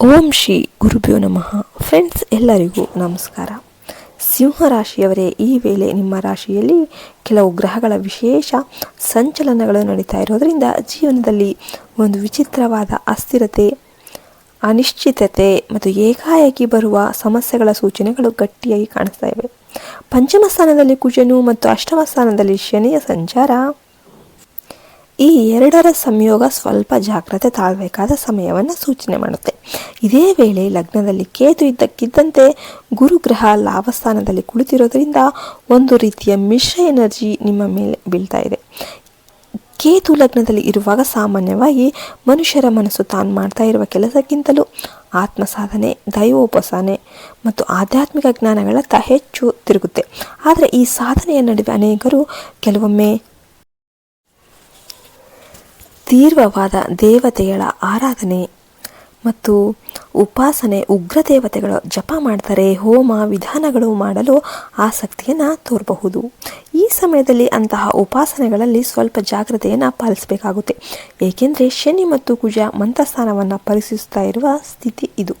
ಓಂ ಶ್ರೀ ಗುರುಭ್ಯೋ ನಮಃ. ಫ್ರೆಂಡ್ಸ್ ಎಲ್ಲರಿಗೂ ನಮಸ್ಕಾರ. ಸಿಂಹ ರಾಶಿಯವರೇ ಈ ವೇಳೆ ನಿಮ್ಮ ರಾಶಿಯಲ್ಲಿ ಕೆಲವು ಗ್ರಹಗಳ ವಿಶೇಷ ಸಂಚಲನಗಳು ನಡೀತಾ ಇರೋದರಿಂದ ಜೀವನದಲ್ಲಿ ಒಂದು ವಿಚಿತ್ರವಾದ ಅಸ್ಥಿರತೆ, ಅನಿಶ್ಚಿತತೆ ಮತ್ತು ಏಕಾಏಕಿ ಬರುವ ಸಮಸ್ಯೆಗಳ ಸೂಚನೆಗಳು ಗಟ್ಟಿಯಾಗಿ ಕಾಣಿಸ್ತಾ ಇವೆ. ಪಂಚಮ ಸ್ಥಾನದಲ್ಲಿ ಕುಜನು ಮತ್ತು ಅಷ್ಟಮ ಸ್ಥಾನದಲ್ಲಿ ಶನಿಯ ಸಂಚಾರ. ಈ ಎರಡರ ಸಂಯೋಗ ಸ್ವಲ್ಪ ಜಾಗ್ರತೆ ತಾಳ್ಬೇಕಾದ ಸಮಯವನ್ನು ಸೂಚನೆ ಮಾಡುತ್ತೆ. ಇದೇ ವೇಳೆ ಲಗ್ನದಲ್ಲಿ ಕೇತು ಇದ್ದಕ್ಕಿದ್ದಂತೆ ಗುರುಗ್ರಹ ಲಾಭಸ್ಥಾನದಲ್ಲಿ ಕುಳಿತಿರೋದ್ರಿಂದ ಒಂದು ರೀತಿಯ ಮಿಶ್ರ ಎನರ್ಜಿ ನಿಮ್ಮ ಮೇಲೆ ಬೀಳ್ತಾ ಇದೆ. ಕೇತು ಲಗ್ನದಲ್ಲಿ ಇರುವಾಗ ಸಾಮಾನ್ಯವಾಗಿ ಮನುಷ್ಯರ ಮನಸ್ಸು ತಾನು ಮಾಡ್ತಾ ಇರುವ ಕೆಲಸಕ್ಕಿಂತಲೂ ಆತ್ಮ ಸಾಧನೆ ದೈವೋಪಾಸನೆ ಮತ್ತು ಆಧ್ಯಾತ್ಮಿಕ ಜ್ಞಾನಗಳತ್ತ ಹೆಚ್ಚು ತಿರುಗುತ್ತೆ. ಆದರೆ ಈ ಸಾಧನೆಯ ನಡುವೆ ಅನೇಕರು ಕೆಲವೊಮ್ಮೆ ತೀವ್ರವಾದ ದೇವತೆಗಳ ಆರಾಧನೆ ಮತ್ತು ಉಪಾಸನೆ ಉಗ್ರ ದೇವತೆಗಳ ಜಪ ಮಾಡ್ತಾರೆ, ಹೋಮ ವಿಧಾನಗಳು ಮಾಡಲು ಆಸಕ್ತಿಯನ್ನು ತೋರಬಹುದು. ಈ ಸಮಯದಲ್ಲಿ ಅಂತಹ ಉಪಾಸನೆಗಳಲ್ಲಿ ಸ್ವಲ್ಪ ಜಾಗ್ರತೆಯನ್ನು ಪಾಲಿಸಬೇಕಾಗುತ್ತೆ. ಏಕೆಂದರೆ ಶನಿ ಮತ್ತು ಕುಜ ಮಂತ್ರಸ್ಥಾನವನ್ನು ಪರಿಶೀಲಿಸ್ತಾ ಇರುವ ಸ್ಥಿತಿ ಇದು.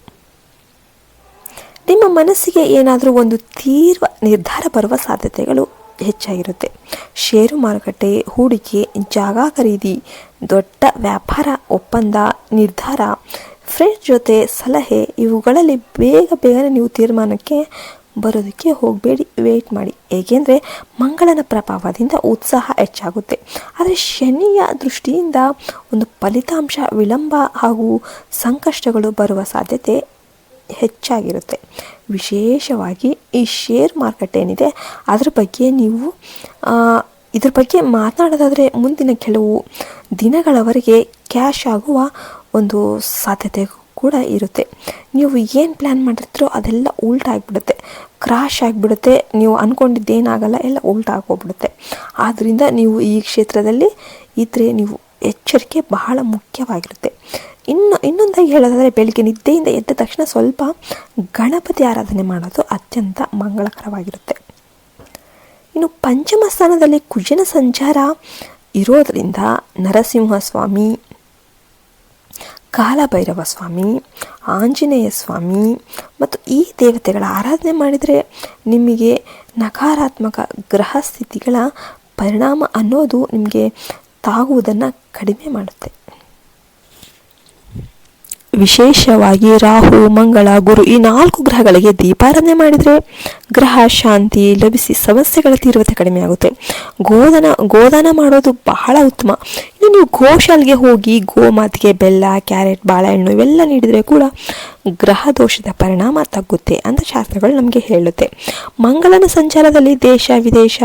ನಿಮ್ಮ ಮನಸ್ಸಿಗೆ ಏನಾದರೂ ಒಂದು ತೀವ್ರ ನಿರ್ಧಾರ ಬರುವ ಸಾಧ್ಯತೆಗಳು ಹೆಚ್ಚಾಗಿರುತ್ತೆ. ಷೇರು ಮಾರುಕಟ್ಟೆ, ಹೂಡಿಕೆ, ಜಾಗ ಖರೀದಿ ದೊಡ್ಡ ವ್ಯಾಪಾರ, ಒಪ್ಪಂದ, ನಿರ್ಧಾರ ಫ್ರೆಂಡ್ಸ್ ಜೊತೆ ಸಲಹೆ ಇವುಗಳಲ್ಲಿ ಬೇಗ ಬೇಗನೆ ನೀವು ತೀರ್ಮಾನಕ್ಕೆ ಬರೋದಕ್ಕೆ ಹೋಗಬೇಡಿ ವೆಯ್ಟ್ ಮಾಡಿ. ಏಕೆಂದರೆ ಮಂಗಳನ ಪ್ರಭಾವದಿಂದ ಉತ್ಸಾಹ ಹೆಚ್ಚಾಗುತ್ತೆ. ಆದರೆ ಶನಿಯ ದೃಷ್ಟಿಯಿಂದ ಒಂದು ಫಲಿತಾಂಶ, ವಿಳಂಬ ಹಾಗೂ ಸಂಕಷ್ಟಗಳು ಬರುವ ಸಾಧ್ಯತೆ ಹೆಚ್ಚಾಗಿರುತ್ತೆ. ವಿಶೇಷವಾಗಿ ಈ ಶೇರ್ ಮಾರ್ಕೆಟ್ ಏನಿದೆ, ಅದ್ರ ಬಗ್ಗೆ ನೀವು ಇದ್ರ ಬಗ್ಗೆ ಮಾತನಾಡೋದಾದರೆ ಮುಂದಿನ ಕೆಲವು ದಿನಗಳವರೆಗೆ ಕ್ಯಾಶ್ ಆಗುವ ಒಂದು ಸಾಧ್ಯತೆ ಕೂಡ ಇರುತ್ತೆ. ನೀವು ಏನು ಪ್ಲ್ಯಾನ್ ಮಾಡಿರ್ತೀರೋ ಅದೆಲ್ಲ ಉಲ್ಟಾ ಆಗಿಬಿಡುತ್ತೆ. ಕ್ರಾಶ್ ಆಗಿಬಿಡುತ್ತೆ. ನೀವು ಅಂದ್ಕೊಂಡಿದ್ದೇನಾಗಲ್ಲ ಎಲ್ಲ ಉಲ್ಟಾ ಆಗೋಗ್ಬಿಡುತ್ತೆ. ಆದ್ದರಿಂದ ನೀವು ಈ ಕ್ಷೇತ್ರದಲ್ಲಿ ಇದ್ದರೆ ನೀವು ಎಚ್ಚರಿಕೆ ಬಹಳ ಮುಖ್ಯವಾಗಿರುತ್ತೆ. ಇನ್ನು, ಇನ್ನೊಂದಾಗಿ ಹೇಳೋದಾದರೆ ಬೆಳಿಗ್ಗೆ ನಿದ್ದೆಯಿಂದ ಎದ್ದ ತಕ್ಷಣ ಸ್ವಲ್ಪ ಗಣಪತಿ ಆರಾಧನೆ ಮಾಡೋದು ಅತ್ಯಂತ ಮಂಗಳಕರವಾಗಿರುತ್ತೆ. ಇನ್ನು ಪಂಚಮ ಸ್ಥಾನದಲ್ಲಿ ಕುಜನ ಸಂಚಾರ ಇರೋದರಿಂದ ನರಸಿಂಹ ಸ್ವಾಮಿ ಕಾಲಭೈರವ ಸ್ವಾಮಿ ಆಂಜನೇಯ ಸ್ವಾಮಿ ಮತ್ತು ಈ ದೇವತೆಗಳ ಆರಾಧನೆ ಮಾಡಿದರೆ ನಿಮಗೆ ನಕಾರಾತ್ಮಕ ಗ್ರಹ ಸ್ಥಿತಿಗಳ ಪರಿಣಾಮ ಅನ್ನೋದು ನಿಮಗೆ ತಾಗುವುದನ್ನು ಕಡಿಮೆ ಮಾಡುತ್ತೆ. ವಿಶೇಷವಾಗಿ ರಾಹು, ಮಂಗಳ, ಗುರು ಈ ನಾಲ್ಕು ಗ್ರಹಗಳಿಗೆ ದೀಪಾರಾಧನೆ ಮಾಡಿದರೆ ಗ್ರಹ, ಶಾಂತಿ, ಲಭಿಸಿ ಸಮಸ್ಯೆಗಳ ತೀವ್ರತೆ ಕಡಿಮೆಯಾಗುತ್ತೆ. ಗೋದಾನ ಗೋದಾನ ಮಾಡೋದು ಬಹಳ ಉತ್ತಮ. ಇನ್ನು ನೀವು ಗೋಶಾಲೆಗೆ ಹೋಗಿ ಗೋಮಾತಿಗೆ ಬೆಲ್ಲ, ಕ್ಯಾರೆಟ್, ಬಾಳೆಹಣ್ಣು ಇವೆಲ್ಲ ನೀಡಿದರೆ ಕೂಡ ಗ್ರಹ ದೋಷದ ಪರಿಣಾಮ ತಗ್ಗುತ್ತೆ ಅಂತ ಶಾಸ್ತ್ರಗಳು ನಮಗೆ ಹೇಳುತ್ತೆ. ಮಂಗಳನ ಸಂಚಾರದಲ್ಲಿ ದೇಶ, ವಿದೇಶ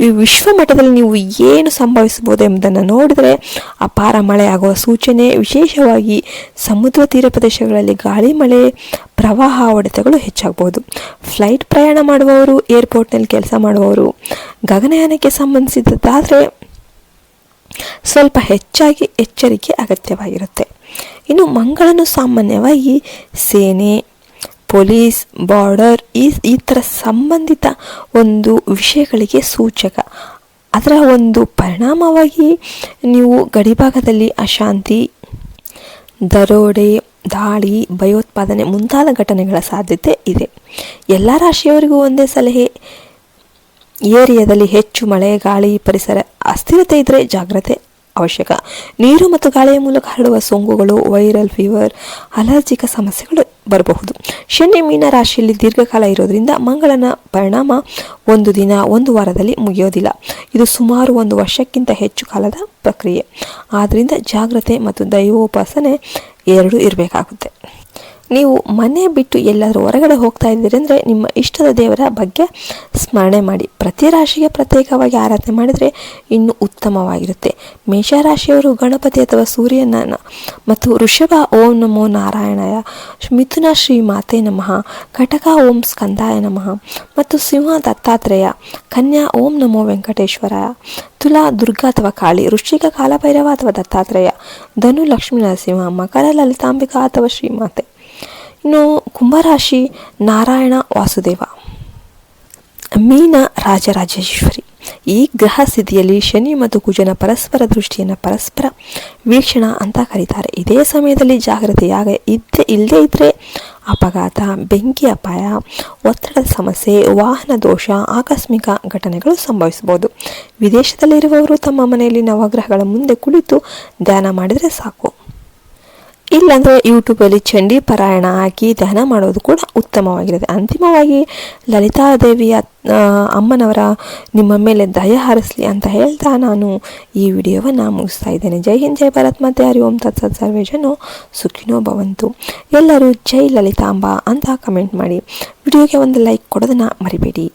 ವಿಶ್ವ ಮಟ್ಟದಲ್ಲಿ ನೀವು ಏನು ಸಂಭವಿಸಬಹುದು ಎಂಬುದನ್ನು ನೋಡಿದರೆ ಅಪಾರ ಮಳೆ ಆಗುವ ಸೂಚನೆ. ವಿಶೇಷವಾಗಿ ಸಮುದ್ರ ತೀರ ಪ್ರದೇಶಗಳಲ್ಲಿ ಗಾಳಿ, ಮಳೆ ಪ್ರವಾಹ ಹೊಡೆತಗಳು ಹೆಚ್ಚಾಗಬಹುದು ಫ್ಲೈಟ್ ಪ್ರಯಾಣ ಮಾಡುವವರು, ಏರ್ಪೋರ್ಟ್ನಲ್ಲಿ ಕೆಲಸ ಮಾಡುವವರು, ಗಗನಯಾನಕ್ಕೆ ಸಂಬಂಧಿಸಿದ್ದಾದರೆ ಸ್ವಲ್ಪ ಹೆಚ್ಚಾಗಿ ಎಚ್ಚರಿಕೆ ಅಗತ್ಯವಾಗಿರುತ್ತೆ. ಇನ್ನು ಮಂಗಳನ್ನು ಸಾಮಾನ್ಯವಾಗಿ ಸೇನೆ, ಪೊಲೀಸ್, ಬಾರ್ಡರ್ ಈ ಈ ಥರ ಸಂಬಂಧಿತ ಒಂದು ವಿಷಯಗಳಿಗೆ ಸೂಚಕ. ಅದರ ಒಂದು ಪರಿಣಾಮವಾಗಿ ನೀವು ಗಡಿಭಾಗದಲ್ಲಿ ಅಶಾಂತಿ ದರೋಡೆ, ದಾಳಿ, ಭಯೋತ್ಪಾದನೆ ಮುಂತಾದ ಘಟನೆಗಳ ಸಾಧ್ಯತೆ ಇದೆ. ಎಲ್ಲ ರಾಶಿಯವರಿಗೂ ಒಂದೇ ಸಲಹೆ. ಏರಿಯಾದಲ್ಲಿ ಹೆಚ್ಚು ಮಳೆ ಗಾಳಿ ಪರಿಸರ ಅಸ್ಥಿರತೆ ಇದ್ದರೆ ಜಾಗ್ರತೆ. ಅವಶ್ಯಕ. ನೀರು ಮತ್ತು ಗಾಳಿಯ ಮೂಲಕ ಹರಡುವ ಸೋಂಕುಗಳು, ವೈರಲ್ ಫೀವರ್, ಅಲರ್ಜಿಕ ಸಮಸ್ಯೆಗಳು ಬರಬಹುದು. ಶನಿ ಮೀನ ರಾಶಿಯಲ್ಲಿ ದೀರ್ಘಕಾಲ ಇರೋದ್ರಿಂದ ಮಂಗಳನ ಪರಿಣಾಮ ಒಂದು ದಿನ, ಒಂದು ವಾರದಲ್ಲಿ ಮುಗಿಯೋದಿಲ್ಲ. ಇದು ಸುಮಾರು ಒಂದು ವರ್ಷಕ್ಕಿಂತ ಹೆಚ್ಚು ಕಾಲದ ಪ್ರಕ್ರಿಯೆ. ಆದ್ದರಿಂದ ಜಾಗ್ರತೆ ಮತ್ತು ದೈವೋಪಾಸನೆ ಎರಡೂ ಇರಬೇಕಾಗುತ್ತೆ. ನೀವು ಮನೆ ಬಿಟ್ಟು ಎಲ್ಲಾದರೂ ಹೊರಗಡೆ ಹೋಗ್ತಾ ಇದ್ದೀರಿ ಅಂದರೆ ನಿಮ್ಮ ಇಷ್ಟದ ದೇವರ ಬಗ್ಗೆ ಸ್ಮರಣೆ ಮಾಡಿ. ಪ್ರತಿ ರಾಶಿಗೆ ಪ್ರತ್ಯೇಕವಾಗಿ ಆರಾಧನೆ ಮಾಡಿದರೆ ಇನ್ನೂ ಉತ್ತಮವಾಗಿರುತ್ತೆ. ಮೇಷರಾಶಿಯವರು ಗಣಪತಿ ಅಥವಾ ಸೂರ್ಯನ ಮತ್ತು ಋಷಭ ಓಂ ನಮೋ ನಾರಾಯಣಯ, ಮಿಥುನ ಶ್ರೀ ಮಾತೆ ನಮಃ ಕಟಕ ಓಂ ಸ್ಕಂದಾಯ ನಮಃ ಮತ್ತು ಸಿಂಹ ದತ್ತಾತ್ರೇಯ, ಕನ್ಯಾ ಓಂ ನಮೋ ವೆಂಕಟೇಶ್ವರಾಯ, ತುಲಾ ದುರ್ಗಾ ಅಥವಾ ಕಾಳಿ, ವೃಶ್ಚಿಕ ಕಾಲಭೈರವ ಅಥವಾ ದತ್ತಾತ್ರೇಯ, ಧನು ಲಕ್ಷ್ಮೀ ನರಸಿಂಹ, ಮಕರ ಲಲಿತಾಂಬಿಕಾ ಅಥವಾ ಶ್ರೀಮಾತೆ ಇನ್ನು ಕುಂಭರಾಶಿ ನಾರಾಯಣ ವಾಸುದೇವ. ಮೀನ ರಾಜರಾಜೇಶ್ವರಿ. ಈ ಗ್ರಹ ಸ್ಥಿತಿಯಲ್ಲಿ ಶನಿ ಮತ್ತು ಕುಜನ ಪರಸ್ಪರ ದೃಷ್ಟಿಯನ್ನು ಪರಸ್ಪರ ವೀಕ್ಷಣ ಅಂತ ಕರೀತಾರೆ. ಇದೇ ಸಮಯದಲ್ಲಿ ಜಾಗ್ರತೆಯಾಗ ಇದ್ದೇ ಇಲ್ಲದೇ ಇದ್ದರೆ ಅಪಘಾತ, ಬೆಂಕಿ ಅಪಾಯ ಒತ್ತಡದ ಸಮಸ್ಯೆ, ವಾಹನ ದೋಷ, ಆಕಸ್ಮಿಕ ಘಟನೆಗಳು ಸಂಭವಿಸಬಹುದು. ವಿದೇಶದಲ್ಲಿರುವವರು ತಮ್ಮ ಮನೆಯಲ್ಲಿ ನವಗ್ರಹಗಳ ಮುಂದೆ ಕುಳಿತು ಧ್ಯಾನ ಮಾಡಿದರೆ ಸಾಕು. ಇಲ್ಲಾಂದರೆ ಯೂಟ್ಯೂಬಲ್ಲಿ ಚಂಡಿ ಪಾರಾಯಣ ಹಾಕಿ ಧ್ಯಾನ ಮಾಡೋದು ಕೂಡ ಉತ್ತಮವಾಗಿರುತ್ತೆ. ಅಂತಿಮವಾಗಿ ಲಲಿತಾದೇವಿಯ ಅಮ್ಮನವರ ನಿಮ್ಮ ಮೇಲೆ ದಯ ಹರಿಸಲಿ ಅಂತ ಹೇಳ್ತಾ ನಾನು ಈ ವಿಡಿಯೋವನ್ನು ಮುಗಿಸ್ತಾ ಇದ್ದೇನೆ. ಜೈ ಹಿಂದ್, ಜೈ ಭಾರತ್ ಮತ್ತೆ ಹರಿ ಓಂ. ತತ್ಸತ್ ಸರ್ವೇ ಜನ ಸುಖಿನೋ ಭವಂತು. ಎಲ್ಲರೂ ಜೈ ಲಲಿತಾಂಬ ಅಂತ ಕಮೆಂಟ್ ಮಾಡಿ. ವಿಡಿಯೋಗೆ ಒಂದು ಲೈಕ್ ಕೊಡೋದನ್ನು ಮರಿಬೇಡಿ.